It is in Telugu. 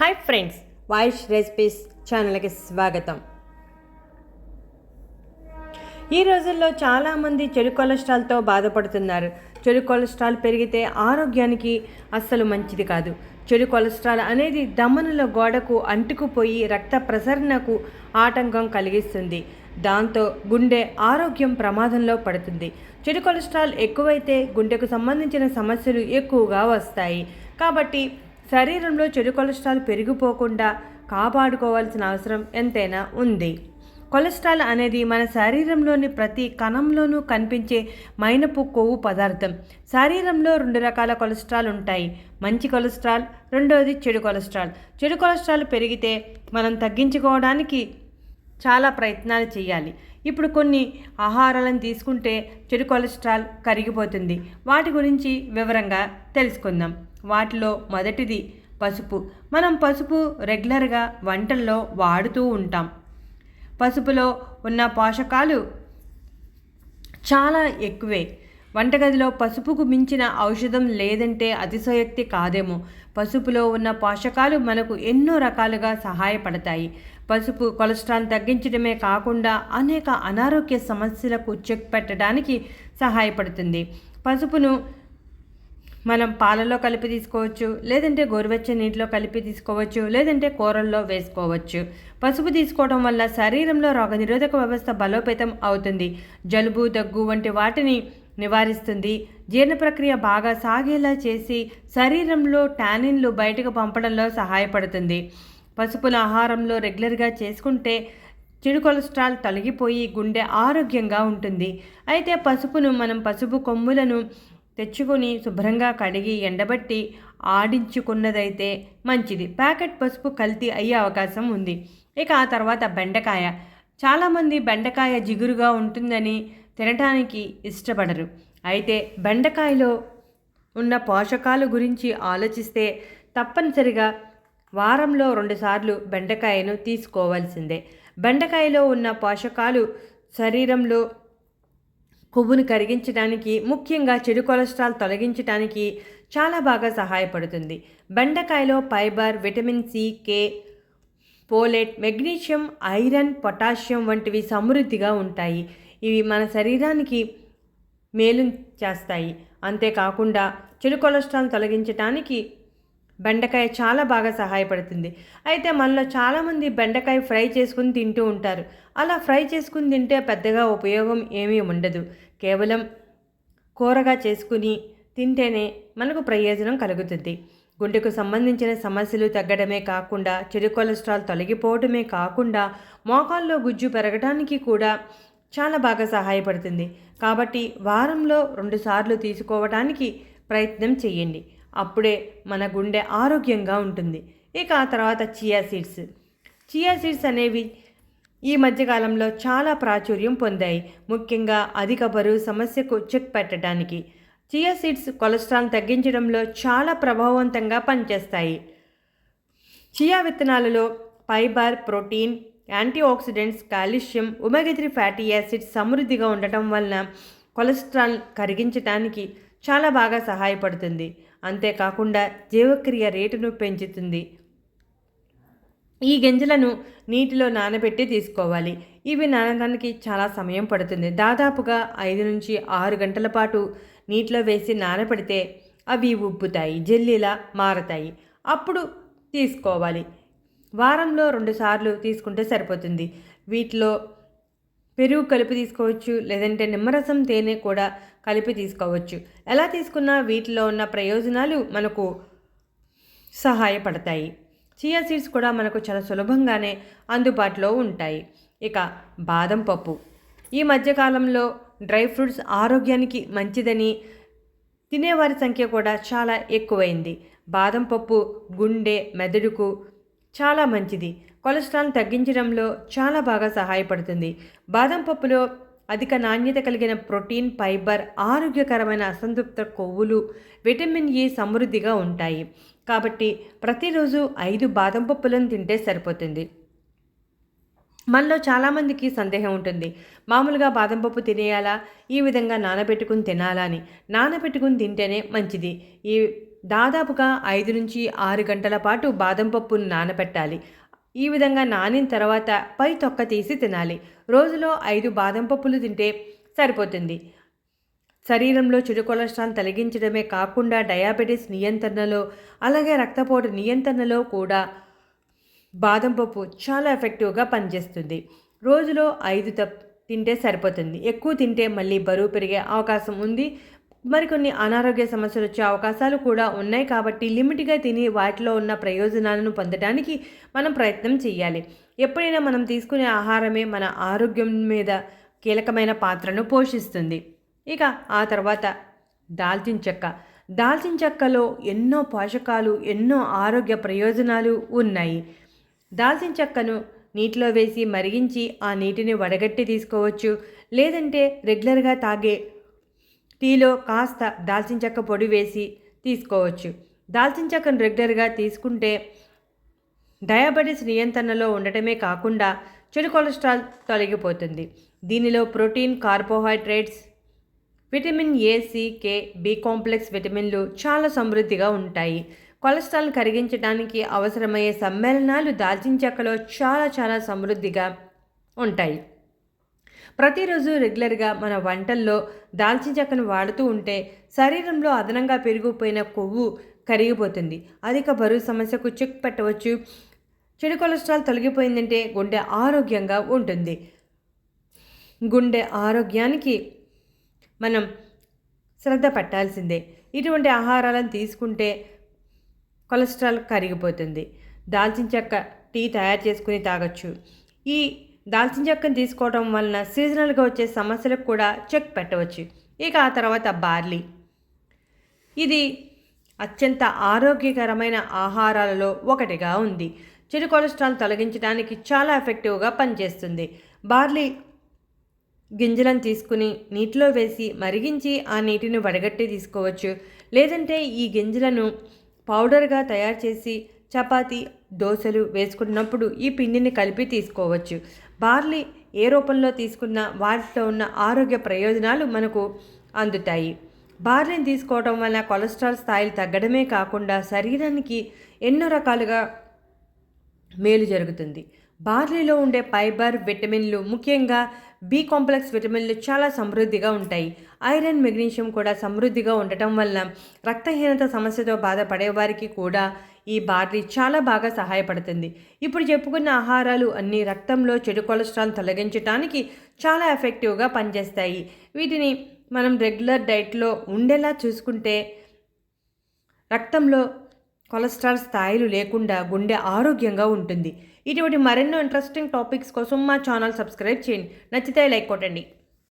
హాయ్ ఫ్రెండ్స్ వాయిస్ రెసిపీస్ ఛానల్కి స్వాగతం. ఈ రోజుల్లో చాలామంది చెడు కొలెస్ట్రాల్తో బాధపడుతున్నారు. చెడు కొలెస్ట్రాల్ పెరిగితే ఆరోగ్యానికి అస్సలు మంచిది కాదు. చెడు కొలెస్ట్రాల్ అనేది దమనుల గోడకు అంటుకుపోయి రక్త ప్రసరణకు ఆటంకం కలిగిస్తుంది. దాంతో గుండె ఆరోగ్యం ప్రమాదంలో పడుతుంది. చెడు కొలెస్ట్రాల్ ఎక్కువైతే గుండెకు సంబంధించిన సమస్యలు ఎక్కువగా వస్తాయి. కాబట్టి శరీరంలో చెడు కొలెస్ట్రాల్ పెరిగిపోకుండా కాపాడుకోవాల్సిన అవసరం ఎంతైనా ఉంది. కొలెస్ట్రాల్ అనేది మన శరీరంలోని ప్రతి కణంలోనూ కనిపించే మైనపు కొవ్వు పదార్థం. శరీరంలో రెండు రకాల కొలెస్ట్రాల్ ఉంటాయి. మంచి కొలెస్ట్రాల్ రెండవది చెడు కొలెస్ట్రాల్. చెడు కొలెస్ట్రాల్ పెరిగితే మనం తగ్గించుకోవడానికి చాలా ప్రయత్నాలు చేయాలి. ఇప్పుడు కొన్ని ఆహారాలను తీసుకుంటే చెడు కొలెస్ట్రాల్ కరిగిపోతుంది. వాటి గురించి వివరంగా తెలుసుకుందాం. వాటిలో మొదటిది పసుపు. మనం పసుపు రెగ్యులర్గా వంటల్లో వాడుతూ ఉంటాం. పసుపులో ఉన్న పోషకాలు చాలా ఎక్కువే. వంటగదిలో పసుపుకు మించిన ఔషధం లేదంటే అతిశయోక్తి కాదేమో. పసుపులో ఉన్న పోషకాలు మనకు ఎన్నో రకాలుగా సహాయపడతాయి. పసుపు కొలెస్ట్రాల్ తగ్గించడమే కాకుండా అనేక అనారోగ్య సమస్యలకు చెక్ పెట్టడానికి సహాయపడుతుంది. పసుపును మనం పాలలో కలిపి తీసుకోవచ్చు లేదంటే గోరువెచ్చని నీటిలో కలిపి తీసుకోవచ్చు లేదంటే కూరల్లో వేసుకోవచ్చు. పసుపు తీసుకోవడం వల్ల శరీరంలో రోగనిరోధక వ్యవస్థ బలోపేతం అవుతుంది. జలుబు దగ్గు వంటి వాటిని నివారిస్తుంది. జీర్ణ ప్రక్రియ బాగా సాగేలా చేసి శరీరంలో టానిన్లు బయటకు పంపడంలో సహాయపడుతుంది. పసుపుల ఆహారంలో రెగ్యులర్గా చేసుకుంటే చెడు కొలెస్ట్రాల్ తొలగిపోయి గుండె ఆరోగ్యంగా ఉంటుంది. అయితే పసుపును మనం పసుపు కొమ్ములను తెచ్చుకొని శుభ్రంగా కడిగి ఎండబట్టి ఆడించుకున్నదైతే మంచిది. ప్యాకెట్ పసుపు కల్తీ అయ్యే అవకాశం ఉంది. ఇక ఆ తర్వాత బెండకాయ. చాలామంది బెండకాయ జిగురుగా ఉంటుందని తినటానికి ఇష్టపడరు. అయితే బెండకాయలో ఉన్న పోషకాల గురించి ఆలోచిస్తే తప్పనిసరిగా వారంలో రెండుసార్లు బెండకాయను తీసుకోవాల్సిందే. బెండకాయలో ఉన్న పోషకాలు శరీరంలో కొవ్వును కరిగించడానికి ముఖ్యంగా చెడు కొలెస్ట్రాల్ తొలగించడానికి చాలా బాగా సహాయపడుతుంది. బెండకాయలో fibre vitamin C K folate magnesium iron potassium వంటివి సమృద్ధిగా ఉంటాయి. ఇవి మన శరీరానికి మేలు చేస్తాయి. అంతేకాకుండా చెడు కొలెస్ట్రాల్ తొలగించడానికి బెండకాయ చాలా బాగా సహాయపడుతుంది. అయితే మనలో చాలామంది బెండకాయ ఫ్రై చేసుకుని తింటూ ఉంటారు. అలా ఫ్రై చేసుకుని తింటే పెద్దగా ఉపయోగం ఏమీ ఉండదు. కేవలం కూరగా చేసుకుని తింటేనే మనకు ప్రయోజనం కలుగుతుంది. గుండెకు సంబంధించిన సమస్యలు తగ్గడమే కాకుండా చెడు కొలెస్ట్రాల్ తొలగిపోవడమే కాకుండా మోకాల్లో గుజ్జు పెరగడానికి కూడా చాలా బాగా సహాయపడుతుంది. కాబట్టి వారంలో రెండుసార్లు తీసుకోవడానికి ప్రయత్నం చేయండి. అప్పుడే మన గుండె ఆరోగ్యంగా ఉంటుంది. ఇక ఆ తర్వాత చియా సీడ్స్. చియా సీడ్స్ అనేవి ఈ మధ్యకాలంలో చాలా ప్రాచుర్యం పొందాయి. ముఖ్యంగా అధిక బరువు సమస్యకు చెక్ పెట్టడానికి. చియా సీడ్స్ కొలెస్ట్రాల్ తగ్గించడంలో చాలా ప్రభావవంతంగా పనిచేస్తాయి. Chia విత్తనాలలో fibre protein antioxidants calcium omega fatty acids సమృద్ధిగా ఉండటం వలన కొలెస్ట్రాల్ కరిగించడానికి చాలా బాగా సహాయపడుతుంది. అంతేకాకుండా జీవక్రియ రేటును పెంచుతుంది. ఈ గింజలను నీటిలో నానబెట్టి తీసుకోవాలి. ఇవి నానడానికి చాలా సమయం పడుతుంది. దాదాపుగా ఐదు నుంచి ఆరు గంటల పాటు నీటిలో వేసి నానబెడితే అవి ఉబ్బుతాయి జెల్లీలా మారతాయి. అప్పుడు తీసుకోవాలి. వారంలో రెండుసార్లు తీసుకుంటే సరిపోతుంది. వీటిలో పెరుగు కలిపి తీసుకోవచ్చు లేదంటే నిమ్మరసం తేనె కూడా కలిపి తీసుకోవచ్చు. ఎలా తీసుకున్నా వీటిలో ఉన్న ప్రయోజనాలు మనకు సహాయపడతాయి. చియా సీడ్స్ కూడా మనకు చాలా సులభంగానే అందుబాటులో ఉంటాయి. ఇక బాదం పప్పు. ఈ మధ్యకాలంలో డ్రై ఫ్రూట్స్ ఆరోగ్యానికి మంచిదని తినేవారి సంఖ్య కూడా చాలా ఎక్కువైంది. బాదం పప్పు గుండె మెదడుకు చాలా మంచిది. కొలెస్ట్రాల్ తగ్గించడంలో చాలా బాగా సహాయపడుతుంది. బాదం పప్పులో అధిక నాణ్యత కలిగిన ప్రోటీన్ ఫైబర్ ఆరోగ్యకరమైన అసంతృప్త కొవ్వులు విటమిన్ ఈ సమృద్ధిగా ఉంటాయి. కాబట్టి ప్రతిరోజు ఐదు బాదం పప్పులను తింటే సరిపోతుంది. మనలో చాలామందికి సందేహం ఉంటుంది. మామూలుగా బాదం పప్పు తినేయాలా? ఈ విధంగా నానబెట్టుకుని తినాలా అని. నానబెట్టుకుని తింటేనే మంచిది. ఈ దాదాపుగా ఐదు నుంచి ఆరు గంటల పాటు బాదం పప్పును నానబెట్టాలి. ఈ విధంగా నానిన తర్వాత పై తొక్క తీసి తినాలి. రోజులో ఐదు బాదం పప్పులు తింటే సరిపోతుంది. శరీరంలో చెడు కొలెస్ట్రాల్ తొలగించడమే కాకుండా డయాబెటీస్ నియంత్రణలో అలాగే రక్తపోటు నియంత్రణలో కూడా బాదం పప్పు చాలా ఎఫెక్టివ్గా పనిచేస్తుంది. రోజులో ఐదు తప్ తింటే సరిపోతుంది. ఎక్కువ తింటే మళ్ళీ బరువు పెరిగే అవకాశం ఉంది. మరికొన్ని అనారోగ్య సమస్యలు వచ్చే అవకాశాలు కూడా ఉన్నాయి కాబట్టి లిమిట్గా తిని వాటిలో ఉన్న ప్రయోజనాలను పొందడానికి మనం ప్రయత్నం చేయాలి. ఎప్పుడైనా మనం తీసుకునే ఆహారమే మన ఆరోగ్యం మీద కీలకమైన పాత్రను పోషిస్తుంది. ఇక ఆ తర్వాత దాల్చిన చెక్క. దాల్చిన చెక్కలో ఎన్నో పోషకాలు ఎన్నో ఆరోగ్య ప్రయోజనాలు ఉన్నాయి. దాల్చిన చెక్కను నీటిలో వేసి మరిగించి ఆ నీటిని వడగట్టి తీసుకోవచ్చు. లేదంటే రెగ్యులర్గా తాగే టీలో కాస్త దాల్చిన చెక్క పొడి వేసి తీసుకోవచ్చు. దాల్చిన చెక్కను రెగ్యులర్గా తీసుకుంటే డయాబెటీస్ నియంత్రణలో ఉండటమే కాకుండా చెడు కొలెస్ట్రాల్ తొలగిపోతుంది. దీనిలో protein carbohydrates vitamin A K B complex విటమిన్లు చాలా సమృద్ధిగా ఉంటాయి. కొలెస్ట్రాల్ కరిగించడానికి అవసరమయ్యే సమ్మేళనాలు దాల్చిన చెక్కలో చాలా చాలా సమృద్ధిగా ఉంటాయి. ప్రతిరోజు రెగ్యులర్గా మన వంటల్లో దాల్చిన చెక్కను వాడుతూ ఉంటే శరీరంలో అదనంగా పెరిగిపోయిన కొవ్వు కరిగిపోతుంది. అధిక బరువు సమస్యకు చెక్ పెట్టవచ్చు. చెడు కొలెస్ట్రాల్ తొలగిపోయిందంటే గుండె ఆరోగ్యంగా ఉంటుంది. గుండె ఆరోగ్యానికి మనం శ్రద్ధ పెట్టాల్సిందే. ఇటువంటి ఆహారాలను తీసుకుంటే కొలెస్ట్రాల్ కరిగిపోతుంది. దాల్చిన చెక్క టీ తయారు చేసుకుని తాగొచ్చు. ఈ దాల్చిన చెక్కను తీసుకోవడం వలన సీజనల్గా వచ్చే సమస్యలకు కూడా చెక్ పెట్టవచ్చు. ఇక ఆ తర్వాత బార్లీ. ఇది అత్యంత ఆరోగ్యకరమైన ఆహారాలలో ఒకటిగా ఉంది. చెడు కొలెస్ట్రాల్ తొలగించడానికి చాలా ఎఫెక్టివ్గా పనిచేస్తుంది. బార్లీ గింజలను తీసుకుని నీటిలో వేసి మరిగించి ఆ నీటిని వడగట్టి తీసుకోవచ్చు. లేదంటే ఈ గింజలను పౌడర్గా తయారు చేసి చపాతీ దోశలు వేసుకున్నప్పుడు ఈ పిండిని కలిపి తీసుకోవచ్చు. బార్లీ ఏ రూపంలో తీసుకున్న వాటిలో ఉన్న ఆరోగ్య ప్రయోజనాలు మనకు అందుతాయి. బార్లీని తీసుకోవడం వల్ల కొలెస్ట్రాల్ స్థాయిలు తగ్గడమే కాకుండా శరీరానికి ఎన్నో రకాలుగా మేలు జరుగుతుంది. బార్లీలో ఉండే ఫైబర్ విటమిన్లు ముఖ్యంగా బి కాంప్లెక్స్ విటమిన్లు చాలా సమృద్ధిగా ఉంటాయి. ఐరన్ మెగ్నీషియం కూడా సమృద్ధిగా ఉండటం వల్ల రక్తహీనత సమస్యతో బాధపడే వారికి కూడా ఈ బార్లీ చాలా బాగా సహాయపడుతుంది. ఇప్పుడు చెప్పుకున్న ఆహారాలు అన్ని రక్తంలో చెడు కొలెస్ట్రాల్ తొలగించడానికి చాలా ఎఫెక్టివ్గా పనిచేస్తాయి. వీటిని మనం రెగ్యులర్ డైట్లో ఉండేలా చూసుకుంటే రక్తంలో కొలెస్ట్రాల్ స్థాయిలు లేకుండా గుండె ఆరోగ్యంగా ఉంటుంది. ఇటువంటి మరెన్నో ఇంట్రెస్టింగ్ టాపిక్స్ కోసం మా ఛానల్ సబ్స్క్రైబ్ చేయండి. నచ్చితే లైక్ కొట్టండి.